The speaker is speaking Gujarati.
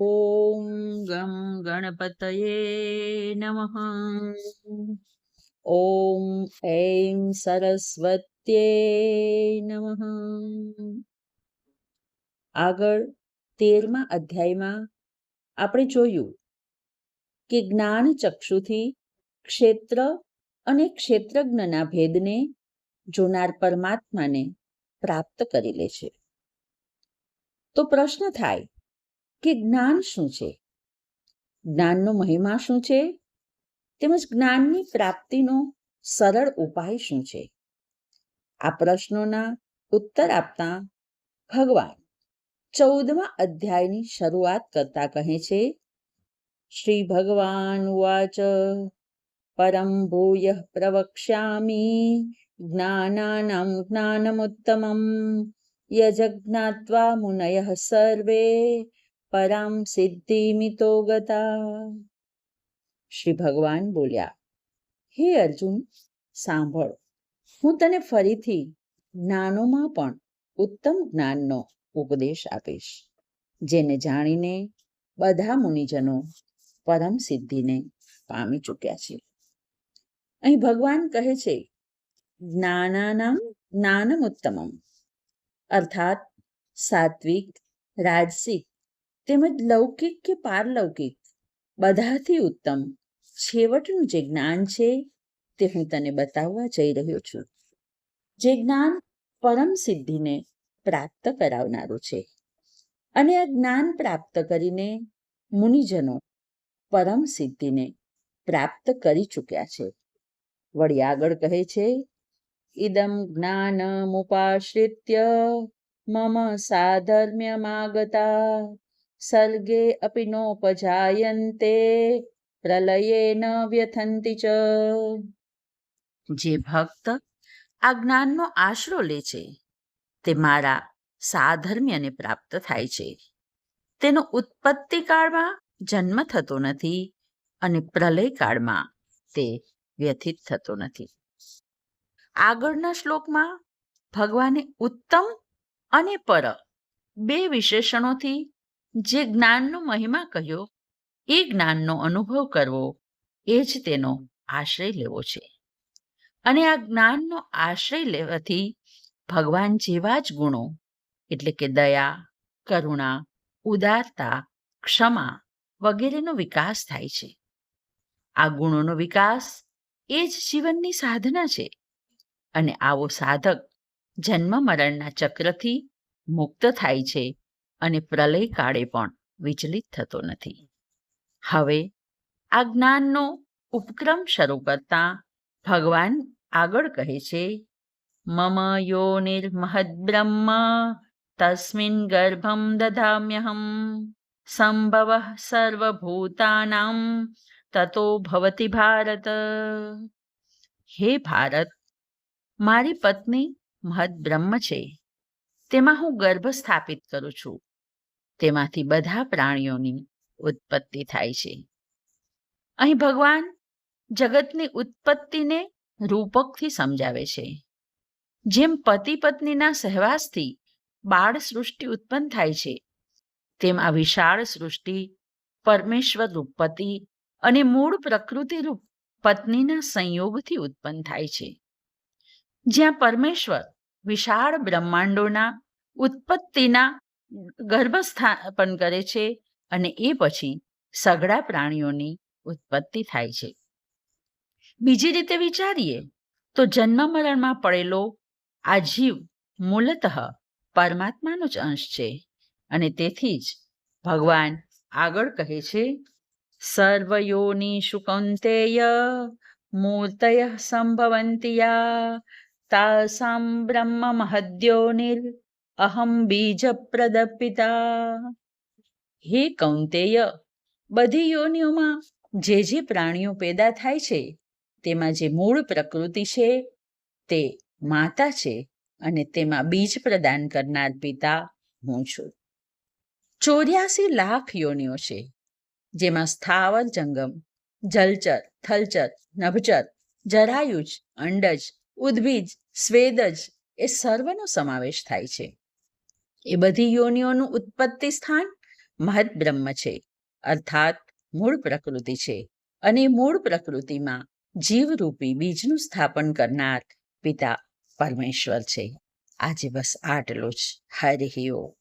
ઓમ ગમ ગણપતયે નમઃ ઓમ ઐમ સરસ્વત્યે નમઃ આગળ તેરમા અધ્યાયમાં આપણે જોયું કે જ્ઞાન ચક્ષુથી ક્ષેત્ર અને ક્ષેત્રજ્ઞના ભેદને જોનાર પરમાત્માને પ્રાપ્ત કરી લે છે. તો પ્રશ્ન થાય કે જ્ઞાન શું છે? જ્ઞાનનો મહિમા શું છે? તેમજ જ્ઞાનની પ્રાપ્તિનો સરળ ઉપાય શું છે? આ પ્રશ્નોના ઉત્તર આપતા ભગવાન ચૌદમા અધ્યાયની શરૂઆત કરતા કહે છે, શ્રી ભગવાન ઉવાચ, પરમ ભૂય પ્રવક્ષ્યામી, જ્ઞાનાનામ જ્ઞાનમુત્તમમ યજજ્ઞાત્વા મુનયઃ સર્વે પરામ સિદ્ધિમિતો ગતા. શ્રી ભગવાન બોલ્યા, હે અર્જુન, સાંભળ. હું તને ફરીથી જ્ઞાનોમાં પણ ઉત્તમ જ્ઞાનનો ઉપદેશ આપીશ, જેને જાણીને બધા મુનિજનો પરમ સિદ્ધિને પામી ચૂક્યા છે અહીં ભગવાન કહે છે, જ્ઞાનાનામ જ્ઞાનમ ઉત્તમમ અર્થાત સાત્વિક, રાજસિક તેમજ લૌકિક કે પારલૌકિક, બધાથી ઉત્તમ. છેવટનું જે જ્ઞાન છે, તે હું તને બતાવવા જઈ રહ્યો છું. જે જ્ઞાન પરમ સિદ્ધિને પ્રાપ્ત કરાવનારું છે. અને આ જ્ઞાન પ્રાપ્ત કરીને મુનિજનો પરમ સિદ્ધિને પ્રાપ્ત કરી ચૂક્યા છે. વળી આગળ કહે છે, ઇદમ જ્ઞાનમુપાશ્રિત્ય મમ સાધર્મ્યમાગતા. સર્ગે અપિ નોપજાયન્તે પ્રલયે ન વ્યથંતિ ચ જે ભક્ત આ જ્ઞાનનો આશરો લે છે, તે મારા સાધર્મ્યને પ્રાપ્ત થાય છે. તેનો ઉત્પત્તિ કાળમાં જન્મ થતો નથી અને પ્રલય કાળમાં તે વ્યથિત થતો નથી. આગળના શ્લોકમાં ભગવાને ઉત્તમ અને પર બે વિશેષણોથી જે જ્ઞાનનો મહિમા કહ્યો, એ જ્ઞાનનો અનુભવ કરવો, એ જ તેનો આશ્રય લેવો છે. અને આ જ્ઞાનનો આશ્રય લેવાથી ભગવાન જેવા જ ગુણો, એટલે કે દયા, કરુણા, ઉદારતા, ક્ષમા વગેરેનો વિકાસ થાય છે. આ ગુણોનો વિકાસ એ જ જીવનની સાધના છે. અને આવો સાધક જન્મ મરણના ચક્રથી મુક્ત થાય છે. અને પ્રલય કાળે પણ વિચલિત થતો નથી. હવે આ જ્ઞાનનો ઉપક્રમ શરૂ કરતા ભગવાન આગળ કહે છે, મમ યોનિર્મહદ્બ્રહ્મ તસ્મિન ગર્ભમ દધામ્યહમ, સંભવ સર્વભૂતાનામ તતો ભવતી ભારત. હે ભારત, મારી પત્ની મહદ બ્રહ્મ છે, તેમાં હું ગર્ભ સ્થાપિત કરું છું. તેમાંથી બધા પ્રાણીઓની ઉત્પત્તિ થાય છે. અહીં ભગવાન જગતની ઉત્પત્તિને રૂપકથી સમજાવે છે. જેમ પતિ પત્નીના સહવાસથી બાળ સૃષ્ટિ ઉત્પન્ન થાય છે, તેમ આ વિશાળ સૃષ્ટિ પરમેશ્વર રૂપ પતિ અને મૂળ પ્રકૃતિ રૂપ પત્નીના સંયોગથી ઉત્પન્ન થાય છે. જ્યાં પરમેશ્વર વિશાળ બ્રહ્માંડોના ઉત્પત્તિના ગર્ભસ્થાપન કરે છે અને એ પછી સઘળા પ્રાણીઓની ઉત્પત્તિ થાય છે. બીજી રીતે વિચારીએ તો જન્મ મરણમાં પડેલો આ જીવ મૂલતઃ પરમાત્માનો જ અંશ છે અને તેથી જ ભગવાન આગળ કહે છે, સર્વયોની શુકંતેય મૂર્તય સંભવંતિયા, તાસામ બ્રહ્મ મહદ્યોનિર અહમ બીજ પ્રદપિતા હે કૌંતેય બધી યોનિઓમાં જે જે પ્રાણીઓ પેદા થાય છે, તેમાં જે મૂળ પ્રકૃતિ છે, તે માતા છે અને તેમાં બીજ પ્રદાન કરનાર પિતા હું છું. ચોર્યાસી લાખ યોનિઓ છે, જેમાં સ્થાવર, જંગમ, જલચર, થલચર, નભચર, જરાયુજ, અંડજ, ઉદ્ભીજ, સ્વેદજ એ સર્વનો સમાવેશ થાય છે. એ બધી યોનિઓનું ઉત્પત્તિ સ્થાન મહદ બ્રહ્મ છે, અર્થાત મૂળ પ્રકૃતિ છે. અને મૂળ પ્રકૃતિમાં જીવરૂપી બીજનું સ્થાપન કરનાર પિતા પરમેશ્વર છે. આજે બસ આટલું જ. હરિ ઓમ.